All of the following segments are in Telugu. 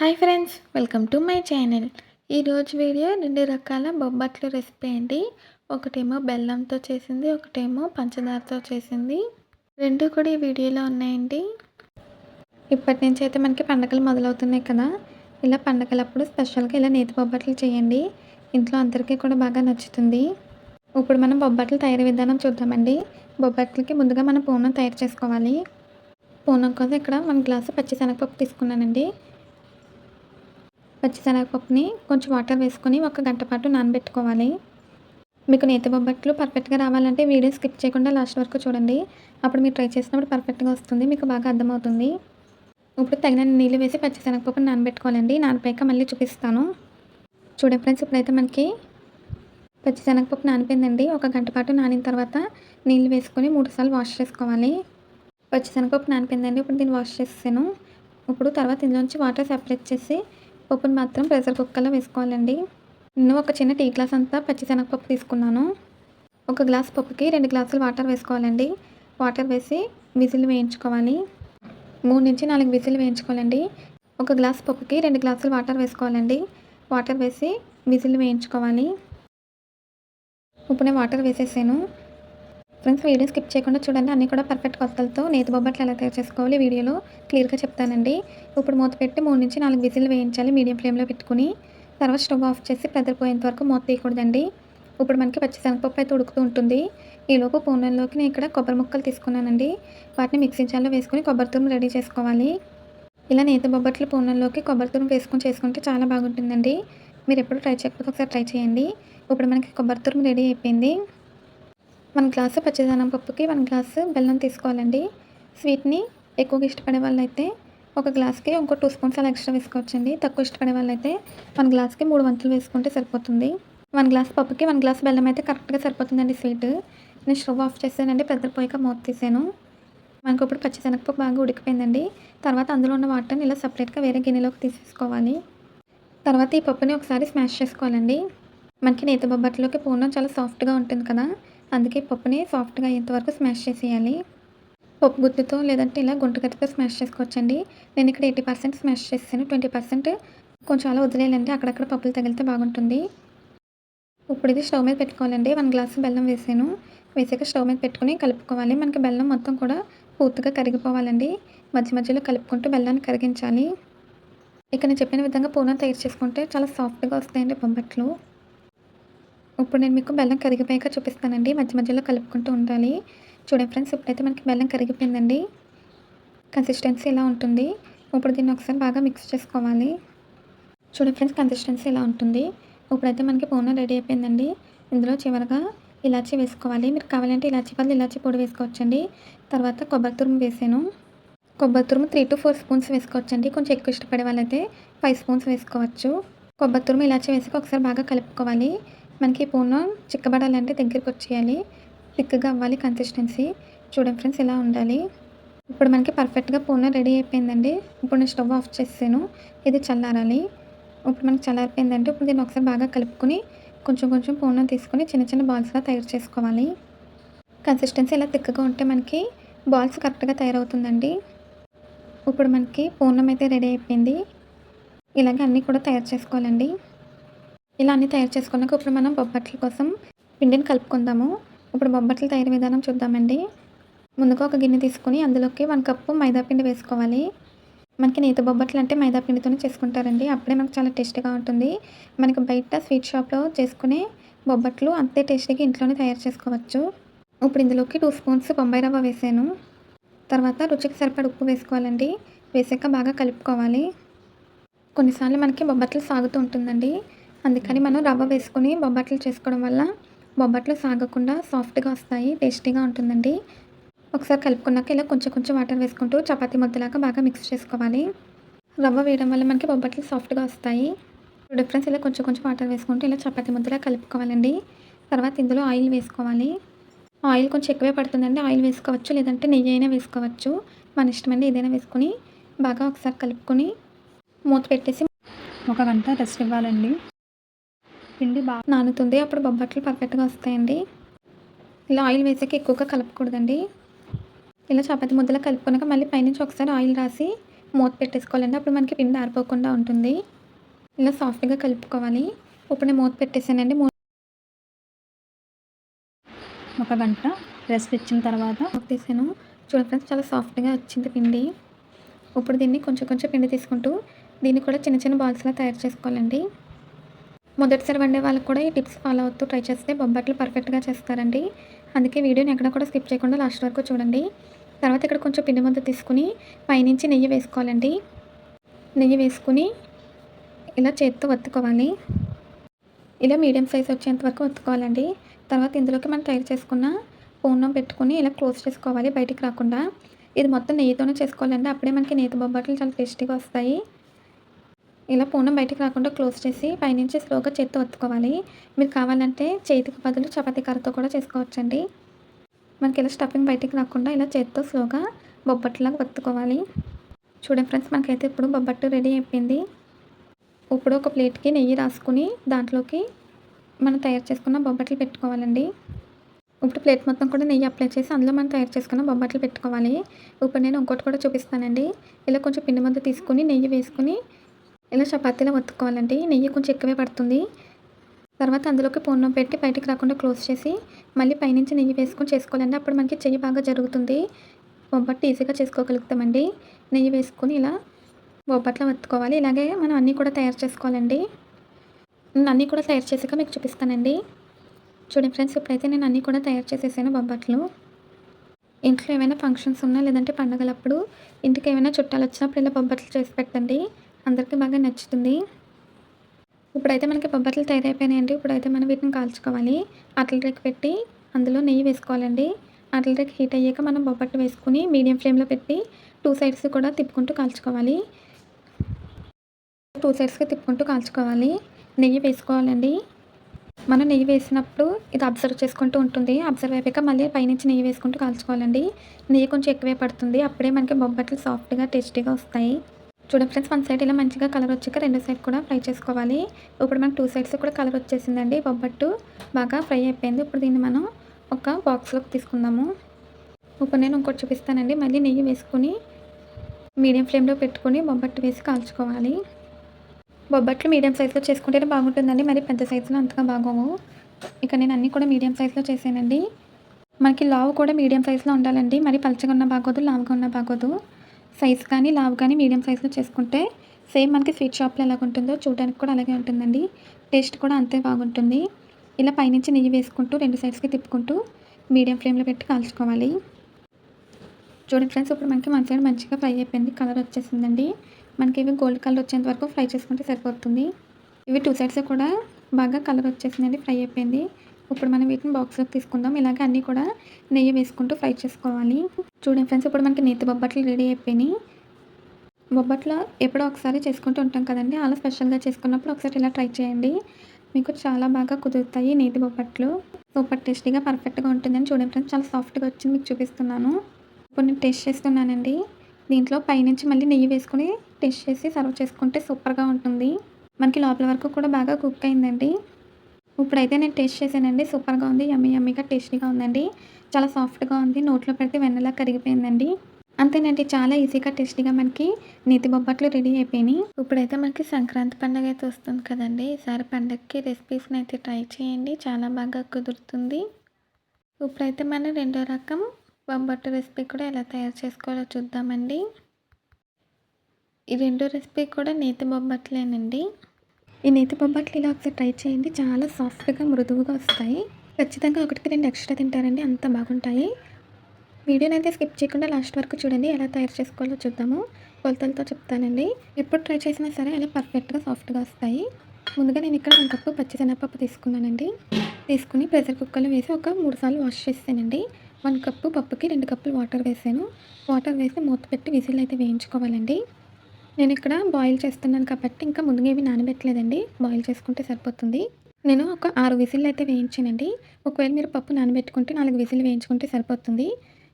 Hi friends welcome to my channel. ఈరోజు వీడియో రెండు రకాల బొబ్బట్లు రెసిపీ అండి. ఒకటేమో బెల్లంతో చేసింది ఒకటేమో పంచదారతో చేసింది. రెండు కూడా ఈ వీడియోలో ఉన్నాయండి. ఇప్పటి నుంచి అయితే మనకి పండగలు మొదలవుతున్నాయి కదా. ఇలా పండగలప్పుడు స్పెషల్గా ఇలా నేతి బొబ్బట్లు చేయండి. ఇంట్లో అందరికీ కూడా బాగా నచ్చుతుంది. ఇప్పుడు మనం బొబ్బట్లు తయారీ విధానం చూద్దామండి. బొబ్బట్లకి ముందుగా మనం పూర్ణం తయారు చేసుకోవాలి. పూర్ణం కోసం ఇక్కడ వన్ గ్లాసు పచ్చిశనగపప్పు తీసుకున్నానండి. పచ్చిశనగపప్పుని కొంచెం వాటర్ వేసుకొని ఒక గంట పాటు నానబెట్టుకోవాలి. మీకు నేతి బొబ్బట్లు పర్ఫెక్ట్గా రావాలంటే వీడియో స్కిప్ చేయకుండా లాస్ట్ వరకు చూడండి. అప్పుడు మీరు ట్రై చేసినప్పుడు పర్ఫెక్ట్గా వస్తుంది మీకు బాగా అర్థమవుతుంది. ఇప్పుడు తగిన నీళ్ళు వేసి పచ్చిశనగపప్పుని నానబెట్టుకోవాలండి. నానపోయాక మళ్ళీ చూపిస్తాను. చూడండి ఫ్రెండ్స్ ఇప్పుడైతే మనకి పచ్చిశనగపప్పు నానిపోయిందండి. ఒక గంట పాటు నానిన తర్వాత నీళ్ళు వేసుకొని మూడుసార్లు వాష్ చేసుకోవాలి. పచ్చిశనగపప్పు నానిపోయిందండి. ఇప్పుడు దీన్ని వాష్ చేసాను ఇప్పుడు తర్వాత ఇందులోంచి వాటర్ సెపరేట్ చేసి పప్పుని మాత్రం ప్రెషర్ కుక్కర్లో వేసుకోవాలండి. నేను ఒక చిన్న టీ గ్లాస్ అంతా పచ్చిశనగపప్పు తీసుకున్నాను. ఒక గ్లాస్ పప్పుకి రెండు గ్లాసులు వాటర్ వేసుకోవాలండి. వాటర్ వేసి విజిల్ వేయించుకోవాలి. మూడు నుంచి నాలుగు విజిల్ వేయించుకోవాలండి. ఒక గ్లాస్ పప్పుకి రెండు గ్లాసులు వాటర్ వేసుకోవాలండి. వాటర్ వేసి విజిల్ వేయించుకోవాలి. ఇప్పుడు వాటర్ వేసేసాను. ఫ్రెండ్స్ వీడియో స్కిప్ చేయకుండా చూడండి. అన్నీ కూడా పర్ఫెక్ట్ కొలతలతో నేతి బొబ్బట్లు ఎలా తయారు చేసుకోవాలి వీడియోలో క్లియర్గా చెప్తానండి. ఇప్పుడు మూత పెట్టి మూడు నుంచి నాలుగు విజిల్ వేయించాలి మీడియం ఫ్లేమ్లో పెట్టుకుని. తర్వాత స్టవ్ ఆఫ్ చేసి పోయేంత వరకు మూత తీయకూడదండి. ఇప్పుడు మనకి పచ్చిశనగపప్పు అయితే ఉడుకుతూ ఉంటుంది. ఈలోపు పూర్ణంలోకి నేను ఇక్కడ కొబ్బరి ముక్కలు తీసుకున్నానండి. వాటిని మిక్సీ జార్లో వేసుకొని కొబ్బరి తురుము రెడీ చేసుకోవాలి. ఇలా నేత బొబ్బట్లు పూర్ణంలోకి కొబ్బరి తురుము వేసుకొని చేసుకుంటే చాలా బాగుంటుందండి. మీరు ఎప్పుడు ట్రై చేయకపోతే ఒకసారి ట్రై చేయండి. ఇప్పుడు మనకి కొబ్బరి తురుము రెడీ అయిపోయింది. వన్ గ్లాసు పచ్చిదనంపప్పుకి వన్ గ్లాసు బెల్లం తీసుకోవాలండి. స్వీట్ని ఎక్కువగా ఇష్టపడే వాళ్ళైతే ఒక గ్లాస్కి ఇంకో టూ స్పూన్స్ అలా ఎక్స్ట్రా వేసుకోవచ్చండి. తక్కువ ఇష్టపడే వాళ్ళైతే వన్ గ్లాస్కి మూడు వంతులు వేసుకుంటే సరిపోతుంది. వన్ గ్లాస్ పప్పుకి వన్ గ్లాస్ బెల్లం అయితే కరెక్ట్గా సరిపోతుందండి స్వీట్. నేను స్టవ్ ఆఫ్ చేసానండి పెద్ద పోయిక మూత తీసాను. మనకు ఇప్పుడు పచ్చిశనగపప్పు బాగా ఉడికిపోయిందండి. తర్వాత అందులో ఉన్న వాటర్ని ఇలా సపరేట్గా వేరే గిన్నెలోకి తీసేసుకోవాలి. తర్వాత ఈ పప్పుని ఒకసారి స్మాష్ చేసుకోవాలండి. మనకి నేత బొబ్బట్లోకి పూర్ణం చాలా సాఫ్ట్గా ఉంటుంది కదా. అందుకే పప్పుని సాఫ్ట్గా అయ్యేంతవరకు స్మాష్ చేసేయాలి. పప్పు గుత్తుతో లేదంటే ఇలా గుంటగట్టితో స్మాష్ చేసుకోవచ్చండి. నేను ఇక్కడ ఎయిటీ పర్సెంట్ స్మాష్ చేసాను ట్వంటీ పర్సెంట్ కొంచెం అలా వదిలేయాలంటే అక్కడక్కడ పప్పులు తగిలితే బాగుంటుంది. ఇప్పుడు ఇది స్టవ్ మీద పెట్టుకోవాలండి. వన్ గ్లాస్ బెల్లం వేసాను. వేసాక స్టవ్ మీద పెట్టుకుని కలుపుకోవాలి. మనకి బెల్లం మొత్తం కూడా పూర్తిగా కరిగిపోవాలండి. మధ్య మధ్యలో కలుపుకుంటూ బెల్లాన్ని కరిగించాలి. ఇక్కడ నేను చెప్పిన విధంగా పూర్ణం తయారు చేసుకుంటే చాలా సాఫ్ట్గా వస్తాయండి బొంబట్లు ఇప్పుడు నేను మీకు బెల్లం కరిగిపోయాక చూపిస్తానండి. మధ్య మధ్యలో కలుపుకుంటూ ఉండాలి. చూడండి ఫ్రెండ్స్ ఇప్పుడైతే మనకి బెల్లం కరిగిపోయిందండి. కన్సిస్టెన్సీ ఇలా ఉంటుంది? ఇప్పుడు దీన్ని ఒకసారి బాగా మిక్స్ చేసుకోవాలి. చూడండి ఫ్రెండ్స్ కన్సిస్టెన్సీ ఇలా ఉంటుంది? ఇప్పుడైతే మనకి పూర్ణ రెడీ అయిపోయిందండి. ఇందులో చివరిగా ఇలాచీ వేసుకోవాలి. మీరు కావాలంటే ఇలాచీ పళ్ళు ఇలాచీ పొడి వేసుకోవచ్చండి. తర్వాత కొబ్బరి తురుము వేసాను. కొబ్బరి తురుము త్రీ టు ఫోర్ స్పూన్స్ వేసుకోవచ్చండి. కొంచెం ఎక్కువ ఇష్టపడే వాళ్ళైతే ఫైవ్ స్పూన్స్ వేసుకోవచ్చు. కొబ్బరి తురుము ఇలాచీ వేసుకొని ఒకసారి బాగా కలుపుకోవాలి. మనకి పూర్ణం చిక్కబడాలంటే దగ్గరికి వచ్చేయాలి. థిక్గా అవ్వాలి కన్సిస్టెన్సీ చూడండి ఫ్రెండ్స్ ఇలా ఉండాలి. ఇప్పుడు మనకి పర్ఫెక్ట్గా పూర్ణం రెడీ అయిపోయిందండి. ఇప్పుడు నేను స్టవ్ ఆఫ్ చేసాను ఇది చల్లారాలి. ఇప్పుడు మనకి చల్లారిపోయిందంటే ఇప్పుడు దీన్ని ఒకసారి బాగా కలుపుకొని కొంచెం కొంచెం పూర్ణం తీసుకొని చిన్న చిన్న బాల్స్గా తయారు చేసుకోవాలి. కన్సిస్టెన్సీ ఇలా థిక్గా ఉంటే మనకి బాల్స్ కరెక్ట్గా తయారవుతుందండి. ఇప్పుడు మనకి పూర్ణం అయితే రెడీ అయిపోయింది. ఇలాగే అన్నీ కూడా తయారు చేసుకోవాలండి. ఇలా అన్నీ తయారు చేసుకున్నాక ఇప్పుడు మనం బొబ్బట్ల కోసం పిండిని కలుపుకుందాము. ఇప్పుడు బొబ్బట్ల తయారీ విధానం చూద్దామండి. ముందుగా ఒక గిన్నె తీసుకొని అందులోకి వన్ కప్పు మైదాపిండి వేసుకోవాలి. మనకి నేత బొబ్బట్లు అంటే మైదాపిండితోనే చేసుకుంటారండి. అప్పుడే మనకు చాలా టేస్టీగా ఉంటుంది. మనకి బయట స్వీట్ షాప్లో చేసుకునే బొబ్బట్లు అంతే టేస్టీగా ఇంట్లోనే తయారు చేసుకోవచ్చు. ఇప్పుడు ఇందులోకి టూ స్పూన్స్ బొంబాయి రవ్వ వేసాను. తర్వాత రుచికి సరిపడ ఉప్పు వేసుకోవాలండి. వేసాక బాగా కలుపుకోవాలి. కొన్నిసార్లు మనకి బొబ్బట్లు సాగుతూ ఉంటుందండి. అందుకని మనం రవ్వ వేసుకొని బొబ్బట్లు చేసుకోవడం వల్ల బొబ్బట్లు సాగకుండా సాఫ్ట్గా వస్తాయి టేస్టీగా ఉంటుందండి. ఒకసారి కలుపుకున్నాక ఇలా కొంచెం కొంచెం వాటర్ వేసుకుంటూ చపాతీ ముద్దలాగా బాగా మిక్స్ చేసుకోవాలి. రవ్వ వేయడం వల్ల మనకి బొబ్బట్లు సాఫ్ట్గా వస్తాయి. డిఫరెన్స్ ఇలా కొంచెం కొంచెం వాటర్ వేసుకుంటూ ఇలా చపాతీ ముద్దలా కలుపుకోవాలండి. తర్వాత ఇందులో ఆయిల్ వేసుకోవాలి. ఆయిల్ కొంచెం ఎక్కువే పడుతుందండి ఆయిల్ వేసుకోవచ్చు. లేదంటే నెయ్యి అయినా వేసుకోవచ్చు. మన ఇష్టమండి ఏదైనా వేసుకొని బాగా ఒకసారి కలుపుకొని మూత పెట్టేసి ఒక గంట రెస్ట్ ఇవ్వాలండి. పిండి బాగా నానుతుంది. అప్పుడు బొబ్బట్లు పర్ఫెక్ట్గా వస్తాయండి. ఇలా ఆయిల్ వేసాక ఎక్కువగా కలపకూడదండి. ఇలా చపాతి ముద్దలా కలుపుకున్నాక మళ్ళీ పైనుంచి ఒకసారి ఆయిల్ రాసి మూత పెట్టేసుకోవాలండి. అప్పుడు మనకి పిండి ఆరిపోకుండా ఉంటుంది. ఇలా సాఫ్ట్గా కలుపుకోవాలి. ఇప్పుడు నేను మూత పెట్టేసానండి. మూ ఒక గంట రెస్ట్ ఇచ్చిన తర్వాత తీసాను. చూడండి ఫ్రెండ్స్ చాలా సాఫ్ట్గా వచ్చింది పిండి. ఇప్పుడు దీన్ని కొంచెం కొంచెం పిండి తీసుకుంటూ దీన్ని కూడా చిన్న చిన్న బాల్స్లా తయారు చేసుకోవాలండి. మొదటిసారి వండే వాళ్ళకి కూడా ఈ టిప్స్ ఫాలో అవుతూ ట్రై చేస్తే బొబ్బట్లు పర్ఫెక్ట్గా చేస్తారండి. అందుకే వీడియోని ఎక్కడ కూడా స్కిప్ చేయకుండా లాస్ట్ వరకు చూడండి. తర్వాత ఇక్కడ కొంచెం పిండి ముద్ద తీసుకుని పైనుంచి నెయ్యి వేసుకోవాలండి. నెయ్యి వేసుకుని ఇలా చేత్తో వత్తుకోవాలి ఇలా మీడియం సైజ్ వచ్చేంత వరకు వత్తుకోవాలండి తర్వాత ఇందులోకి మనం తయారు చేసుకున్న పూర్ణం పెట్టుకుని ఇలా క్లోజ్ చేసుకోవాలి బయటికి రాకుండా. ఇది మొత్తం నెయ్యితోనే చేసుకోవాలండి. అప్పుడే మనకి నేతి బొబ్బట్లు చాలా టేస్టీగా వస్తాయి. ఇలా పూనం బయటకు రాకుండా క్లోజ్ చేసి పైనుంచి స్లోగా చేత్తో ఒత్తుకోవాలి. మీరు కావాలంటే చేతికి బదులు చపాతీ కర్రతో కూడా చేసుకోవచ్చండి. మనకి ఇలా స్టఫింగ్ బయటికి రాకుండా ఇలా చేత్తో స్లోగా బొబ్బట్లాగా ఒత్తుకోవాలి. చూడండి ఫ్రెండ్స్ మనకైతే ఇప్పుడు బొబ్బట్టు రెడీ అయిపోయింది. ఇప్పుడు ఒక ప్లేట్కి నెయ్యి రాసుకుని దాంట్లోకి మనం తయారు చేసుకున్న బొబ్బట్లు పెట్టుకోవాలండి. ఇప్పుడు ప్లేట్ మొత్తం కూడా నెయ్యి అప్లై చేసి అందులో మనం తయారు చేసుకున్న బొబ్బట్లు పెట్టుకోవాలి. ఇప్పుడు నేను ఇంకోటి కూడా చూపిస్తానండి. ఇలా కొంచెం పిండి ముద్ద తీసుకుని నెయ్యి వేసుకుని ఇలా చపాతీలో వత్తుకోవాలండి నెయ్యి కొంచెం ఎక్కువే పడుతుంది. తర్వాత అందులోకి పూర్ణం పెట్టి బయటికి రాకుండా క్లోజ్ చేసి మళ్ళీ పైనుంచి నెయ్యి వేసుకొని చేసుకోవాలండి అప్పుడు మనకి చెయ్యి బాగా జరుగుతుంది. బొబ్బట్టు ఈజీగా చేసుకోగలుగుతామండి. నెయ్యి వేసుకొని ఇలా బొబ్బట్లో వత్తుకోవాలి ఇలాగే మనం అన్నీ కూడా తయారు చేసుకోవాలండి. నేను అన్నీ కూడా తయారు చేసాక మీకు చూపిస్తానండి. చూడండి ఫ్రెండ్స్ ఇప్పుడైతే నేను అన్నీ కూడా తయారు చేసేసాను బొబ్బట్లు. ఇంట్లో ఏమైనా ఫంక్షన్స్ ఉన్నా లేదంటే పండగలప్పుడు ఇంటికి ఏమైనా చుట్టాలు వచ్చినప్పుడు ఇలా బొబ్బట్లు చేసి పెట్టండి. అందరికీ బాగా నచ్చుతుంది. ఇప్పుడైతే మనకి బొబ్బట్లు తయారైపోయినాయండి. ఇప్పుడైతే మనం వీటిని కాల్చుకోవాలి. అట్ల రేక్ పెట్టి అందులో నెయ్యి వేసుకోవాలండి. అట్ల రేక్ హీట్ అయ్యాక మనం బొబ్బట్లు వేసుకుని మీడియం ఫ్లేమ్లో పెట్టి టూ సైడ్స్ కూడా తిప్పుకుంటూ కాల్చుకోవాలి. టూ సైడ్స్కి తిప్పుకుంటూ కాల్చుకోవాలి. నెయ్యి వేసుకోవాలండి. మనం నెయ్యి వేసినప్పుడు ఇది అబ్జర్వ్ చేసుకుంటూ ఉంటుంది. అబ్జర్వ్ అయిపోయాక మళ్ళీ పైనుంచి నెయ్యి వేసుకుంటూ కాల్చుకోవాలండి. నెయ్యి కొంచెం ఎక్కువే పడుతుంది. అప్పుడే మనకి బొబ్బట్లు సాఫ్ట్గా టేస్టీగా వస్తాయి. చూడండి ఫ్రెండ్స్ వన్ సైడ్ ఇలా మంచిగా కలర్ వచ్చాక రెండు సైడ్ కూడా ఫ్రై చేసుకోవాలి. ఇప్పుడు మనకు టూ సైడ్స్ కూడా కలర్ వచ్చేసిందండి. బొబ్బట్టు బాగా ఫ్రై అయిపోయింది. ఇప్పుడు దీన్ని మనం ఒక బాక్స్లోకి తీసుకుందాము. ఇప్పుడు నేను ఇంకోటి చూపిస్తానండి. మళ్ళీ నెయ్యి వేసుకుని మీడియం ఫ్లేమ్లో పెట్టుకొని బొబ్బట్టు వేసి కాల్చుకోవాలి. బొబ్బట్లు మీడియం సైజులో చేసుకుంటేనే బాగుంటుందండి. మరి పెద్ద సైజులో అంతగా బాగోవు. ఇక నేను అన్నీ కూడా మీడియం సైజులో చేసానండి మనకి లావు కూడా మీడియం సైజులో ఉండాలండి. మరి పలచగా ఉన్న బాగోదు లావుగా ఉన్న బాగోదు. సైజ్ కానీ లావు కానీ మీడియం సైజులో చేసుకుంటే సేమ్ మనకి స్వీట్ షాప్లో ఎలాగ ఉంటుందో చూడడానికి కూడా అలాగే ఉంటుందండి. టేస్ట్ కూడా అంతే బాగుంటుంది. ఇలా పైనుంచి నెయ్యి వేసుకుంటూ రెండు సైడ్స్కి తిప్పుకుంటూ మీడియం ఫ్లేమ్లో పెట్టి కాల్చుకోవాలి. చూడండి ఫ్రెండ్స్ ఇప్పుడు మనకి మన సైడ్ మంచిగా ఫ్రై అయిపోయింది. కలర్ వచ్చేసిందండి. మనకి ఇవి గోల్డ్ కలర్ వచ్చేంత వరకు ఫ్రై చేసుకుంటే సరిపోతుంది. ఇవి టూ సైడ్స్ కూడా బాగా కలర్ వచ్చేసిందండి ఫ్రై అయిపోయింది. ఇప్పుడు మనం వీటిని బాక్స్లోకి తీసుకుందాం. ఇలాగే అన్నీ కూడా నెయ్యి వేసుకుంటూ ఫ్రై చేసుకోవాలి. చూడండి ఫ్రెండ్స్ ఇప్పుడు మనకి నేతి బొబ్బట్లు రెడీ అయిపోయినాయి. బొబ్బట్లో ఎప్పుడో ఒకసారి చేసుకుంటూ ఉంటాం కదండి. అలా స్పెషల్గా చేసుకున్నప్పుడు ఒకసారి ఇలా ట్రై చేయండి. మీకు చాలా బాగా కుదురుతాయి నేతి బొబ్బట్లు. సూపర్ టేస్టీగా పర్ఫెక్ట్గా ఉంటుందని చూడండి ఫ్రెండ్స్ చాలా సాఫ్ట్గా వచ్చింది. మీకు చూపిస్తున్నాను. ఇప్పుడు నేను టేస్ట్ చేస్తున్నానండి. దీంట్లో పైనుంచి మళ్ళీ నెయ్యి వేసుకొని టేస్ట్ చేసి సర్వ్ చేసుకుంటే సూపర్గా ఉంటుంది. మనకి లోపల వరకు కూడా బాగా కుక్ అయిందండి. ఇప్పుడైతే నేను టేస్ట్ చేశానండి. సూపర్గా ఉంది. యమ్మీ యమ్మీగా టేస్టీగా ఉందండి. చాలా సాఫ్ట్గా ఉంది. నోట్లో పెడితే వెన్నలా కరిగిపోయిందండి. అంతేనండి. చాలా ఈజీగా టేస్టీగా మనకి నేతి బొబ్బట్లు రెడీ అయిపోయినాయి. ఇప్పుడైతే మనకి సంక్రాంతి పండుగ అయితే వస్తుంది కదండి. ఈసారి పండగకి రెసిపీస్ని అయితే ట్రై చేయండి. చాలా బాగా కుదురుతుంది. ఇప్పుడైతే మనం రెండో రకం బొబ్బట్టు రెసిపీ కూడా ఎలా తయారు చేసుకోవాలో చూద్దామండి. ఈ రెండో రెసిపీ కూడా నేతి బొబ్బట్లేనండి. ఈ నేతి బొబ్బట్లు ఇలా ఒకసారి ట్రై చేయండి. చాలా సాఫ్ట్గా మృదువుగా వస్తాయి. ఖచ్చితంగా ఒకటికి రెండు ఎక్స్ట్రా తింటారండి. అంత బాగుంటాయి. వీడియోని అయితే స్కిప్ చేయకుండా లాస్ట్ వరకు చూడండి. ఎలా తయారు చేసుకోవాలో చూద్దాము. కొలతలతో చెప్తానండి. ఎప్పుడు ట్రై చేసినా సరే అలా పర్ఫెక్ట్గా సాఫ్ట్గా వస్తాయి. ముందుగా నేను ఇక్కడ వన్ కప్పు పచ్చిశనగపప్పు తీసుకున్నానండి. తీసుకుని ప్రెషర్ కుక్కర్లో వేసి ఒక మూడు సార్లు వాష్ చేసానండి వన్ కప్పు పప్పుకి రెండు కప్పులు వాటర్ వేసాను. వాటర్ వేసి మూత పెట్టి విజిల్ అయితే వేయించుకోవాలండి. నేను ఇక్కడ బాయిల్ చేస్తున్నాను కాబట్టి ఇంకా ముందుగా ఏవి నానబెట్టలేదండి. బాయిల్ చేసుకుంటే సరిపోతుంది. నేను ఒక ఆరు విజిల్ అయితే వేయించానండి. ఒకవేళ మీరు పప్పు నానబెట్టుకుంటే నాలుగు విజిల్ వేయించుకుంటే సరిపోతుంది.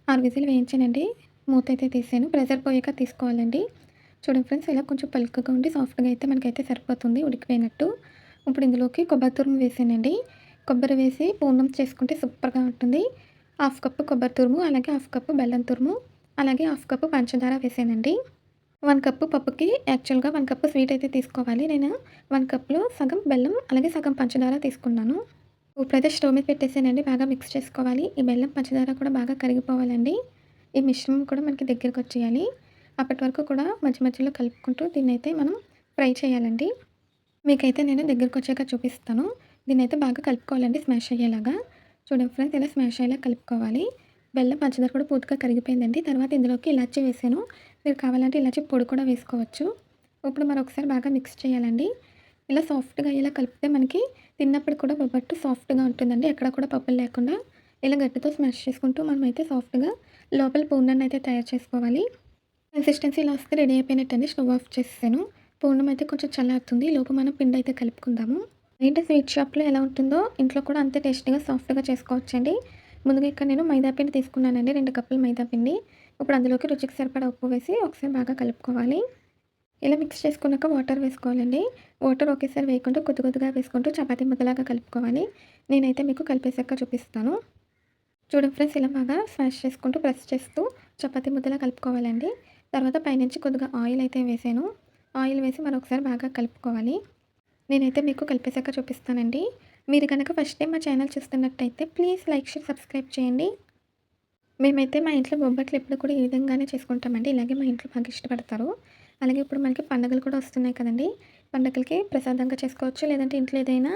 ఆరు విజిల్ వేయించానండి. మూత అయితే తీసాను. ప్రెషర్ పోయాక తీసుకోవాలండి. చూడండి ఫ్రెండ్స్ ఇలా కొంచెం పలుకగా ఉండి సాఫ్ట్గా అయితే మనకైతే సరిపోతుంది ఉడికిపోయినట్టు. ఇప్పుడు ఇందులోకి కొబ్బరి తురుము వేసానండి. కొబ్బరి వేసి పూర్ణం చేసుకుంటే సూపర్గా ఉంటుంది. హాఫ్ కప్పు కొబ్బరి తురుము అలాగే హాఫ్ కప్పు బెల్లం తురుము అలాగే హాఫ్ కప్పు పంచదార వేసానండి. వన్ కప్పు పప్పుకి యాక్చువల్గా వన్ కప్పు స్వీట్ అయితే తీసుకోవాలి. నేను వన్ కప్లో సగం బెల్లం అలాగే సగం పంచదార తీసుకున్నాను. ఇప్పుడైతే స్టవ్ మీద పెట్టేసానండి బాగా మిక్స్ చేసుకోవాలి. ఈ బెల్లం పంచదార కూడా బాగా కరిగిపోవాలండి. ఈ మిశ్రమం కూడా మనకి దగ్గరకు వచ్చేయాలి. అప్పటి వరకు కూడా మధ్య మధ్యలో కలుపుకుంటూ దీన్ని అయితే మనం ఫ్రై చేయాలండి. మీకైతే నేను దగ్గరకు వచ్చాక చూపిస్తాను. దీన్ని అయితే బాగా కలుపుకోవాలండి స్మాష్ అయ్యేలాగా. చూడండి ఫ్రెండ్స్ ఇలా స్మాష్ అయ్యేలా కలుపుకోవాలి. బెల్లం పంచదార కూడా పూర్తిగా కరిగిపోయిందండి. తర్వాత ఇందులోకి ఇలాచీ వేసాను. మీరు కావాలంటే ఇలాచీ పొడి కూడా వేసుకోవచ్చు. ఇప్పుడు మరొకసారి బాగా మిక్స్ చేయాలండి. ఇలా సాఫ్ట్గా ఇలా కలిపితే మనకి తిన్నప్పుడు కూడా బొబ్బట్టు సాఫ్ట్గా ఉంటుందండి. ఎక్కడ కూడా పప్పులు లేకుండా ఇలా గట్టితో స్మాష్ చేసుకుంటూ మనం అయితే సాఫ్ట్గా లోపల పూర్ణాన్ని అయితే తయారు చేసుకోవాలి. కన్సిస్టెన్సీ ఇలా వస్తే రెడీ అయిపోయినట్టండి. స్టవ్ ఆఫ్ చేసేసాను. పూర్ణం అయితే కొంచెం చల్లారుతుంది. లోపు మనం పిండి అయితే కలుపుకుందాము. ఏంటి స్వీట్ షాప్లో ఎలా ఉంటుందో ఇంట్లో కూడా అంతే టేస్టీగా సాఫ్ట్గా చేసుకోవచ్చండి. ముందుగా ఇక్కడ నేను మైదా పిండి తీసుకున్నానండి రెండు కప్పులు మైదాపిండి ఇప్పుడు అందులోకి రుచికి సరిపడా ఉప్పు వేసి ఒకసారి బాగా కలుపుకోవాలి. ఇలా మిక్స్ చేసుకున్నాక వాటర్ వేసుకోవాలండి. వాటర్ ఒకేసారి వేయకుండా కొద్ది కొద్దిగా వేసుకుంటూ చపాతీ ముద్దలాగా కలుపుకోవాలి. నేనైతే మీకు కలిపేసాక చూపిస్తాను. చూడండి ఫ్రెండ్స్ ఇలా బాగా స్మాష్ చేసుకుంటూ ప్రెస్ చేస్తూ చపాతీ ముద్దలా కలుపుకోవాలండి. తర్వాత పైనుంచి కొద్దిగా ఆయిల్ అయితే వేసాను. ఆయిల్ వేసి మరొకసారి బాగా కలుపుకోవాలి. నేనైతే మీకు కలిపేసాక చూపిస్తానండి. మీరు కనుక ఫస్ట్ టైం మా ఛానల్ చూస్తున్నట్టయితే ప్లీజ్ లైక్ షేర్ సబ్స్క్రైబ్ చేయండి. మేమైతే మా ఇంట్లో బొబ్బట్లు ఎప్పుడు కూడా ఈ విధంగానే చేసుకుంటామండి. ఇలాగే మా ఇంట్లో బాగా ఇష్టపడతారు. అలాగే ఇప్పుడు మనకి పండుగలు కూడా వస్తున్నాయి కదండి. పండుగలకి ప్రసాదంగా చేసుకోవచ్చు. లేదంటే ఇంట్లో ఏదైనా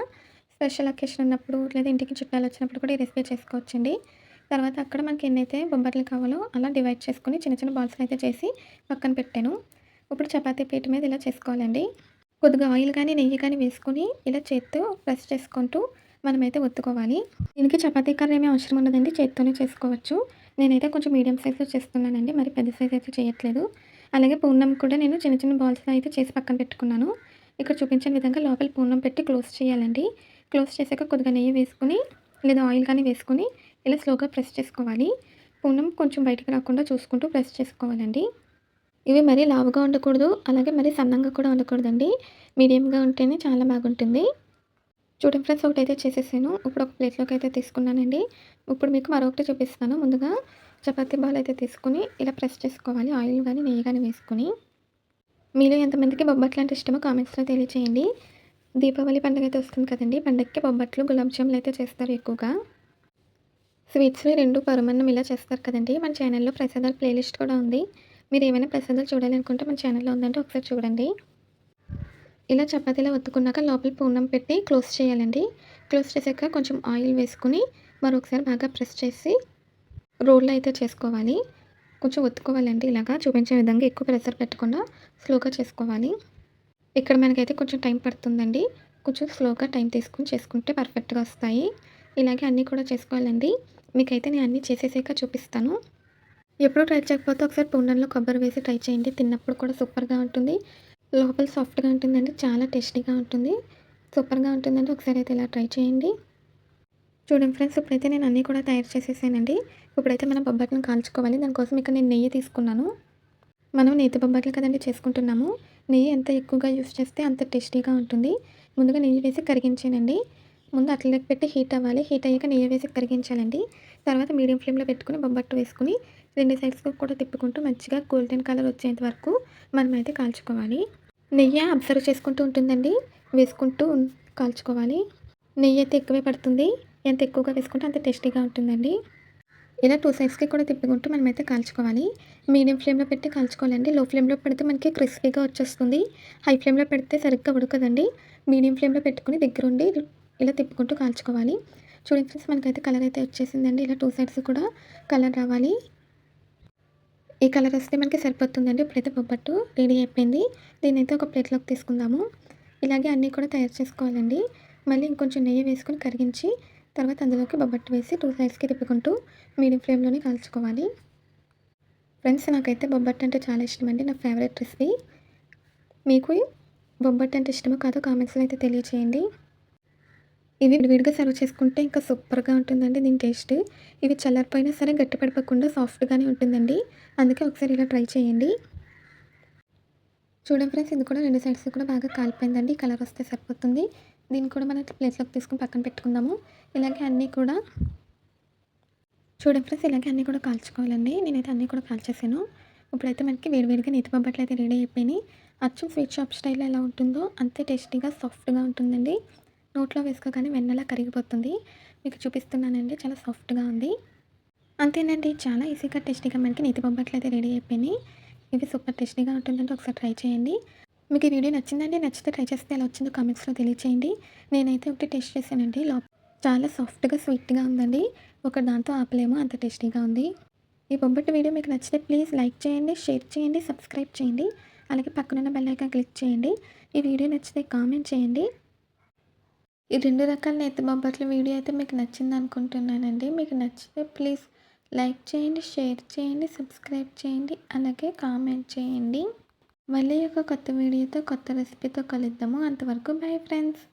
స్పెషల్ అకేషన్ ఉన్నప్పుడు లేదా ఇంటికి చుట్టాలు వచ్చినప్పుడు కూడా ఈ రెసిపీ చేసుకోవచ్చండి. తర్వాత అక్కడ మనకి ఎన్నైతే బొబ్బట్లు కావాలో అలా డివైడ్ చేసుకుని చిన్న చిన్న బాల్స్ అయితే చేసి పక్కన పెట్టాను. ఇప్పుడు చపాతీ పీట మీద ఇలా చేసుకోవాలండి. కొద్దిగా ఆయిల్ కానీ నెయ్యి కానీ వేసుకొని ఇలా చేత్తో ప్రెస్ చేసుకుంటూ మనమైతే ఒత్తుకోవాలి. దీనికి చపాతీ కర్ర ఏమీ అవసరం ఉండదండి చేత్తోనే చేసుకోవచ్చు. నేనైతే కొంచెం మీడియం సైజు చేస్తున్నానండి మరి పెద్ద సైజ్ అయితే చేయట్లేదు. అలాగే పూర్ణం కూడా నేను చిన్న చిన్న బాల్స్ అయితే చేసి పక్కన పెట్టుకున్నాను. ఇక్కడ చూపించిన విధంగా లోపల పూర్ణం పెట్టి క్లోజ్ చేయాలండి. క్లోజ్ చేసాక కొద్దిగా నెయ్యి వేసుకుని లేదా ఆయిల్ కానీ వేసుకుని ఇలా స్లోగా ప్రెస్ చేసుకోవాలి. పూర్ణం కొంచెం బయటకు రాకుండా చూసుకుంటూ ప్రెస్ చేసుకోవాలండి. ఇవి మరీ లావుగా ఉండకూడదు అలాగే మరీ సన్నంగా కూడా ఉండకూడదండి. మీడియంగా ఉంటేనే చాలా బాగుంటుంది. చూడండి ఫ్రెండ్స్ ఒకటి అయితే చేసేసాను. ఇప్పుడు ఒక ప్లేట్లోకి అయితే తీసుకున్నానండి. ఇప్పుడు మీకు మరొకటి చూపిస్తాను. ముందుగా చపాతీ బాల్ అయితే తీసుకుని ఇలా ప్రెస్ చేసుకోవాలి. ఆయిల్ కానీ నెయ్యి కానీ వేసుకుని. మీలో ఎంతమందికి బొబ్బట్లు అంటే ఇష్టమో కామెంట్స్లో తెలియచేయండి. దీపావళి పండుగ అయితే వస్తుంది కదండి. పండగకి బొబ్బట్లు గులాబ్ జాములు అయితే చేస్తారు ఎక్కువగా. స్వీట్స్వి రెండు పరమన్నం ఇలా చేస్తారు కదండి. మన ఛానల్లో ప్రసాదాల ప్లేలిస్ట్ కూడా ఉంది. మీరు ఏమైనా ప్రసాదాలు చూడాలనుకుంటే మన ఛానల్లో ఉందంటే ఒకసారి చూడండి. ఇలా చపాతీలో ఒత్తుకున్నాక లోపల పూర్ణం పెట్టి క్లోజ్ చేయాలండి. క్లోజ్ చేసాక కొంచెం ఆయిల్ వేసుకుని మరొకసారి బాగా ప్రెస్ చేసి రోల్లో అయితే చేసుకోవాలి. కొంచెం ఒత్తుకోవాలండి ఇలాగా. చూపించే విధంగా ఎక్కువ ప్రెషర్ పెట్టకుండా స్లోగా చేసుకోవాలి. ఇక్కడ మనకైతే కొంచెం టైం పడుతుందండి. కొంచెం స్లోగా టైం తీసుకుని చేసుకుంటే పర్ఫెక్ట్గా వస్తాయి. ఇలాగే అన్నీ కూడా చేసుకోవాలండి. మీకైతే నేను అన్నీ చేసేసాక చూపిస్తాను. ఎప్పుడు ట్రై చేయకపోతే ఒకసారి పూర్ణంలో కొబ్బరి వేసి ట్రై చేయండి. తిన్నప్పుడు కూడా సూపర్గా ఉంటుంది. లోపల సాఫ్ట్గా ఉంటుందండి. చాలా టేస్టీగా ఉంటుంది. సూపర్గా ఉంటుందండి. ఒకసారి అయితే ఇలా ట్రై చేయండి. చూడండి ఫ్రెండ్స్ ఇప్పుడైతే నేను అన్నీ కూడా తయారు చేసేసానండి. ఇప్పుడైతే మనం బొబ్బట్లను కాల్చుకోవాలి. దానికోసం ఇక్కడ నేను నెయ్యి తీసుకున్నాను. మనం నేతి బొబ్బట్లు కదండి చేసుకుంటున్నాము. నెయ్యి ఎంత ఎక్కువగా యూస్ చేస్తే అంత టేస్టీగా ఉంటుంది. ముందుగా నెయ్యి వేసి కరిగించానండి. ముందు అట్లకి పెట్టి హీట్ అవ్వాలి. హీట్ అయ్యాక నెయ్యి వేసి కరిగించాలండి. తర్వాత మీడియం ఫ్లేమ్లో పెట్టుకుని బొబ్బట్టు వేసుకుని రెండు సైడ్స్ కూడా తిప్పుకుంటూ మంచిగా గోల్డెన్ కలర్ వచ్చేంత వరకు మనమైతే కాల్చుకోవాలి. నెయ్యి అబ్జర్వ్ చేసుకుంటూ ఉంటుందండి. వేసుకుంటూ కాల్చుకోవాలి. నెయ్యి అయితే ఎక్కువే పడుతుంది. ఎంత ఎక్కువగా వేసుకుంటే అంత టేస్టీగా ఉంటుందండి. ఇలా టూ సైడ్స్కి కూడా తిప్పుకుంటూ మనమైతే కాల్చుకోవాలి. మీడియం ఫ్లేమ్లో పెట్టి కాల్చుకోవాలండి. లో ఫ్లేమ్లో పెడితే మనకి క్రిస్పీగా వచ్చేస్తుంది. హై ఫ్లేమ్లో పెడితే సరిగ్గా ఉడకదండి. మీడియం ఫ్లేమ్లో పెట్టుకుని దగ్గరుండి ఇలా తిప్పుకుంటూ కాల్చుకోవాలి. చూడండి ఫ్రెండ్స్ మనకైతే కలర్ అయితే వచ్చేసిందండి. ఇలా టూ సైడ్స్ కూడా కలర్ రావాలి. ఈ కలర్ వస్తే మనకి సరిపోతుందండి. ఇప్పుడైతే బొబ్బట్టు రెడీ అయిపోయింది. దీన్ని అయితే ఒక ప్లేట్లోకి తీసుకుందాము. ఇలాగే అన్నీ కూడా తయారు చేసుకోవాలండి. మళ్ళీ ఇంకొంచెం నెయ్యి వేసుకొని కరిగించి తర్వాత అందులోకి బొబ్బట్టు వేసి టూ సైడ్స్కి తిప్పుకుంటూ మీడియం ఫ్లేమ్లోనే కాల్చుకోవాలి. ఫ్రెండ్స్ నాకైతే బొబ్బట్టు అంటే చాలా ఇష్టం అండి నా ఫేవరెట్ రెసిపీ. మీకు బొబ్బట్టు అంటే ఇష్టమో కాదో కామెంట్స్లో అయితే తెలియచేయండి. ఇవి విడివిడిగా సర్వ్ చేసుకుంటే ఇంకా సూపర్గా ఉంటుందండి దీని టేస్ట్. ఇవి చల్లారిపోయినా సరే గట్టి పడిపోకుండా సాఫ్ట్గానే ఉంటుందండి. అందుకే ఒకసారి ఇలా ట్రై చేయండి. చూడండి ఫ్రెండ్స్ ఇది కూడా రెండు సైడ్స్ కూడా బాగా కాలిపోయిందండి. కలర్ వస్తే సరిపోతుంది. దీన్ని కూడా మనం ప్లేట్లోకి తీసుకుని పక్కన పెట్టుకుందాము. ఇలాగే అన్నీ కూడా చూడండి ఫ్రెండ్స్ ఇలాగే అన్నీ కూడా కాల్చుకోవాలండి. నేనైతే అన్నీ కూడా కాల్చేసాను. ఇప్పుడైతే మనకి వేడివేడిగా నీతి బొబ్బట్లు అయితే రెడీ అయిపోయినాయి. అచ్చం స్వీట్ షాప్ స్టైల్లో ఎలా ఉంటుందో అంతే టేస్టీగా సాఫ్ట్గా ఉంటుందండి. నోట్లో వేసుకోగానే వెన్నెలా కరిగిపోతుంది. మీకు చూపిస్తున్నానండి చాలా సాఫ్ట్గా ఉంది. అంతేనండి చాలా ఈజీగా టేస్టీగా మనకి నీతి బొబ్బట్లు అయితే రెడీ అయిపోయినాయి. ఇవి సూపర్ టేస్టీగా ఉంటుందంటే ఒకసారి ట్రై చేయండి. మీకు ఈ వీడియో నచ్చిందండి నచ్చితే ట్రై చేస్తే ఎలా వచ్చిందో కామెంట్స్లో తెలియచేయండి. నేనైతే ఒకటి టేస్ట్ చేశానండి లోపల చాలా సాఫ్ట్గా స్వీట్గా ఉందండి. ఒక దాంతో ఆపలేము అంత టేస్టీగా ఉంది. ఈ బొబ్బట్టు వీడియో మీకు నచ్చితే ప్లీజ్ లైక్ చేయండి షేర్ చేయండి సబ్స్క్రైబ్ చేయండి. అలాగే పక్కనున్న బెల్ ఐకాన్ క్లిక్ చేయండి. ఈ వీడియో నచ్చితే కామెంట్ చేయండి. ఈ రెండు రకాల నేత బొబ్బట్ల వీడియో అయితే మీకు నచ్చింది అనుకుంటున్నానండి. మీకు నచ్చితే ప్లీజ్ లైక్ చేయండి షేర్ చేయండి సబ్స్క్రైబ్ చేయండి అలాగే కామెంట్ చేయండి. మళ్ళీ ఒక కొత్త వీడియోతో కొత్త రెసిపీతో కలుద్దాము. అంతవరకు బై ఫ్రెండ్స్.